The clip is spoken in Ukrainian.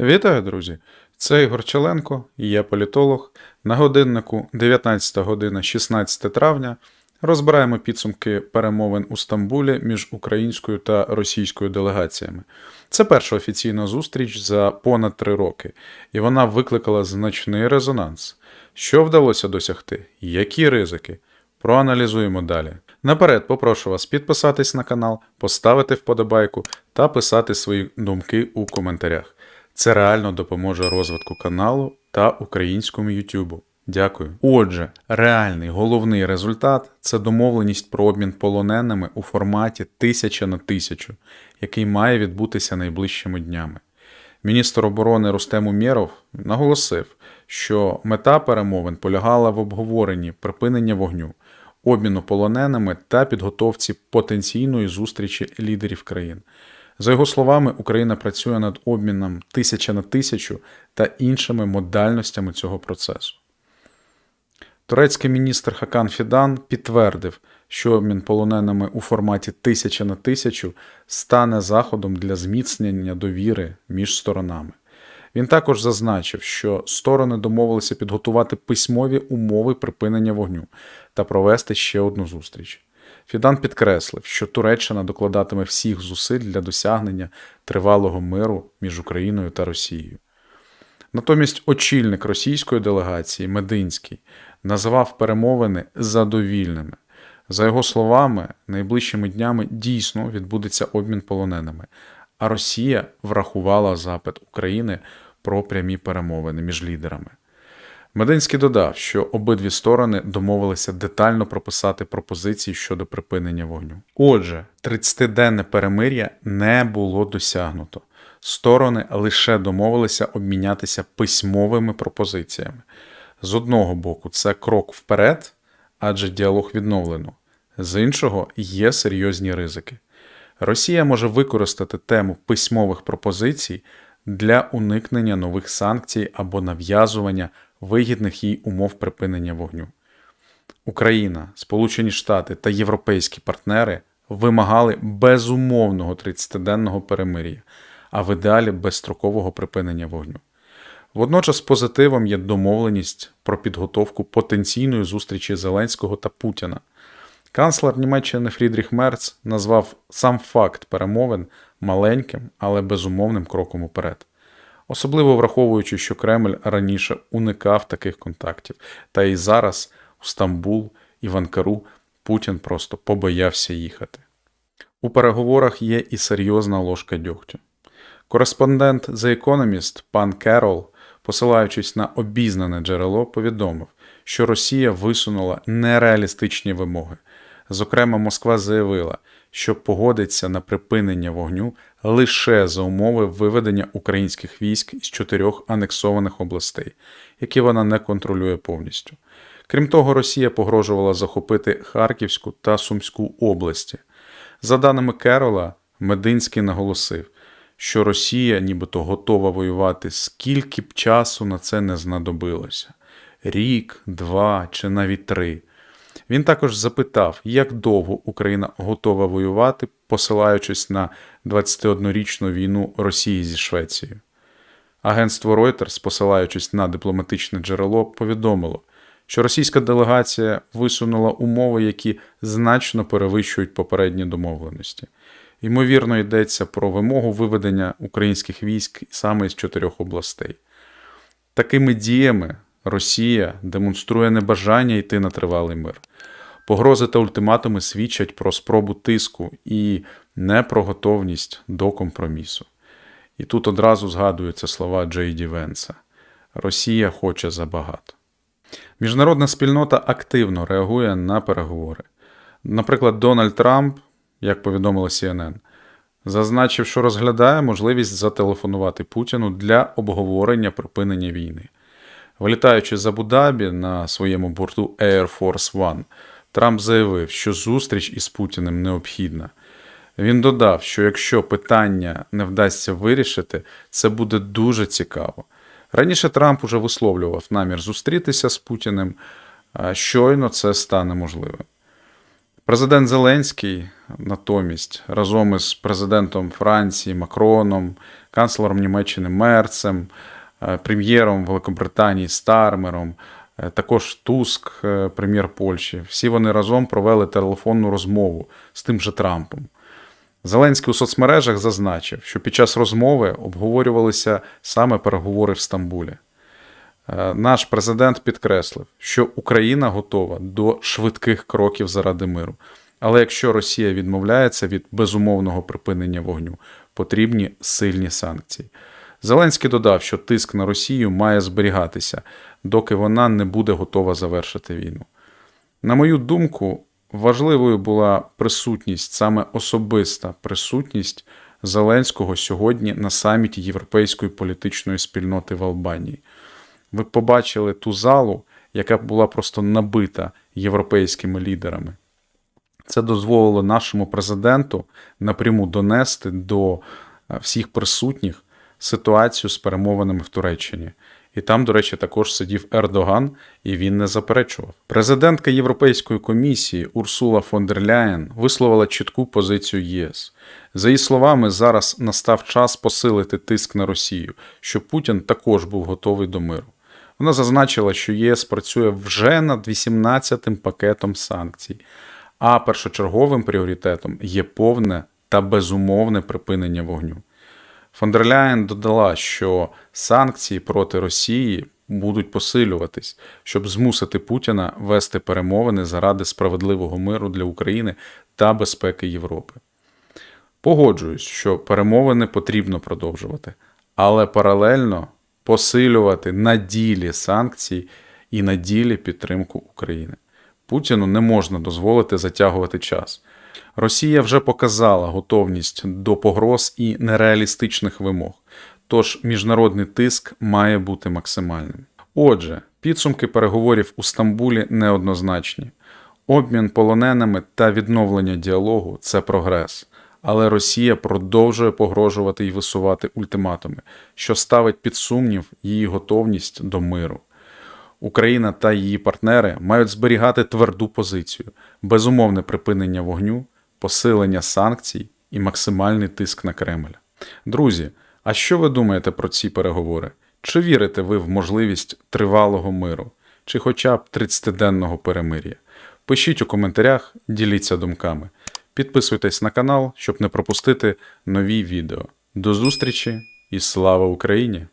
Вітаю, друзі! Це Ігор Челенко, я політолог. На годиннику 19 година 16 травня розбираємо підсумки перемовин у Стамбулі між українською та російською делегаціями. Це перша офіційна зустріч за понад три роки, і вона викликала значний резонанс. Що вдалося досягти? Які ризики? Проаналізуємо далі. Наперед попрошу вас підписатись на канал, поставити вподобайку та писати свої думки у коментарях. Це реально допоможе розвитку каналу та українському Ютубу. Дякую. Отже, реальний головний результат це домовленість про обмін полоненими у форматі тисяча на тисячу, який має відбутися найближчими днями. Міністр оборони Рустем Умєров наголосив, що мета перемовин полягала в обговоренні припинення вогню, обміну полоненими та підготовці потенційної зустрічі лідерів країн. За його словами, Україна працює над обміном тисяча на тисячу та іншими модальностями цього процесу. Турецький міністр Хакан Фідан підтвердив, що обмін полоненими у форматі тисяча на тисячу стане заходом для зміцнення довіри між сторонами. Він також зазначив, що сторони домовилися підготувати письмові умови припинення вогню та провести ще одну зустріч. Фідан підкреслив, що Туреччина докладатиме всіх зусиль для досягнення тривалого миру між Україною та Росією. Натомість очільник російської делегації Мединський назвав перемовини задовільними. За його словами, найближчими днями дійсно відбудеться обмін полоненими, а Росія врахувала запит України про прямі перемовини між лідерами. Мединський додав, що обидві сторони домовилися детально прописати пропозиції щодо припинення вогню. Отже, 30-денне перемир'я не було досягнуто. Сторони лише домовилися обмінятися письмовими пропозиціями. З одного боку, це крок вперед, адже діалог відновлено. З іншого, є серйозні ризики. Росія може використати тему письмових пропозицій для уникнення нових санкцій або нав'язування вигідних їй умов припинення вогню. Україна, Сполучені Штати та європейські партнери вимагали безумовного 30-денного перемир'я, а в ідеалі безстрокового припинення вогню. Водночас позитивом є домовленість про підготовку потенційної зустрічі Зеленського та Путіна. Канцлер Німеччини Фрідріх Мерц назвав сам факт перемовин маленьким, але безумовним кроком уперед. Особливо враховуючи, що Кремль раніше уникав таких контактів, та і зараз у Стамбул і в Анкару Путін просто побоявся їхати. У переговорах є і серйозна ложка дьогтю. Кореспондент The Economist пан Керол, посилаючись на обізнане джерело, повідомив, що Росія висунула нереалістичні вимоги. Зокрема, Москва заявила, що погодиться на припинення вогню лише за умови виведення українських військ із чотирьох анексованих областей, які вона не контролює повністю. Крім того, Росія погрожувала захопити Харківську та Сумську області. За даними Керола, Мединський наголосив, що Росія нібито готова воювати, скільки б часу на це не знадобилося рік, два чи навіть три. Він також запитав, як довго Україна готова воювати, посилаючись на 21-річну війну Росії зі Швецією. Агентство Reuters, посилаючись на дипломатичне джерело, повідомило, що російська делегація висунула умови, які значно перевищують попередні домовленості. Ймовірно, йдеться про вимогу виведення українських військ саме з чотирьох областей. Такими діями Росія демонструє небажання йти на тривалий мир. Погрози та ультиматуми свідчать про спробу тиску і не про готовність до компромісу. І тут одразу згадуються слова Джей Ді Венса: Росія хоче забагато. Міжнародна спільнота активно реагує на переговори. Наприклад, Дональд Трамп, як повідомила CNN, зазначив, що розглядає можливість зателефонувати Путіну для обговорення припинення війни. Вилітаючи з Абу-Дабі на своєму борту Air Force One, Трамп заявив, що зустріч із Путіним необхідна. Він додав, що якщо питання не вдасться вирішити, це буде дуже цікаво. Раніше Трамп уже висловлював намір зустрітися з Путіним, щойно це стане можливим. Президент Зеленський натомість разом із президентом Франції Макроном, канцлером Німеччини Мерцем, прем'єром Великобританії Стармером, е, також Туск, е, прем'єр Польщі. Всі вони разом провели телефонну розмову з тим же Трампом. Зеленський у соцмережах зазначив, що під час розмови обговорювалися саме переговори в Стамбулі. Е, Наш президент підкреслив, що Україна готова до швидких кроків заради миру. Але якщо Росія відмовляється від безумовного припинення вогню, потрібні сильні санкції. Зеленський додав, що тиск на Росію має зберігатися, доки вона не буде готова завершити війну. На мою думку, важливою була присутність, саме особиста присутність Зеленського сьогодні на саміті Європейської політичної спільноти в Албанії. Ви побачили ту залу, яка була просто набита європейськими лідерами. Це дозволило нашому президенту напряму донести до е, всіх присутніх ситуацію з перемовинами в Туреччині. І там, до речі, також сидів Ердоган, і він не заперечував. Президентка Європейської комісії Урсула фон дер Ляєн висловила чітку позицію ЄС. За її словами, зараз настав час посилити тиск на Росію, щоб Путін також був готовий до миру. Вона зазначила, що ЄС працює вже над 18-тим пакетом санкцій, а першочерговим пріоритетом є повне та безумовне припинення вогню. Фондерляєн додала, що санкції проти Росії будуть посилюватись, щоб змусити Путіна вести перемовини заради справедливого миру для України та безпеки Європи. Погоджуюсь, що перемовини потрібно продовжувати, але паралельно посилювати на ділі санкції і на ділі підтримку України. Путіну не можна дозволити затягувати час. Росія вже показала готовність до погроз і нереалістичних вимог, тож міжнародний тиск має бути максимальним. Отже, підсумки переговорів у Стамбулі неоднозначні. Обмін полоненими та відновлення діалогу це прогрес. Але Росія продовжує погрожувати і висувати ультиматуми, що ставить під сумнів її готовність до миру. Україна та її партнери мають зберігати тверду позицію, безумовне припинення вогню, посилення санкцій і максимальний тиск на Кремль. Друзі, а що ви думаєте про ці переговори? Чи вірите ви в можливість тривалого миру, чи хоча б 30-денного перемир'я? Пишіть у коментарях, діліться думками. Підписуйтесь на канал, щоб не пропустити нові відео. До зустрічі і слава Україні!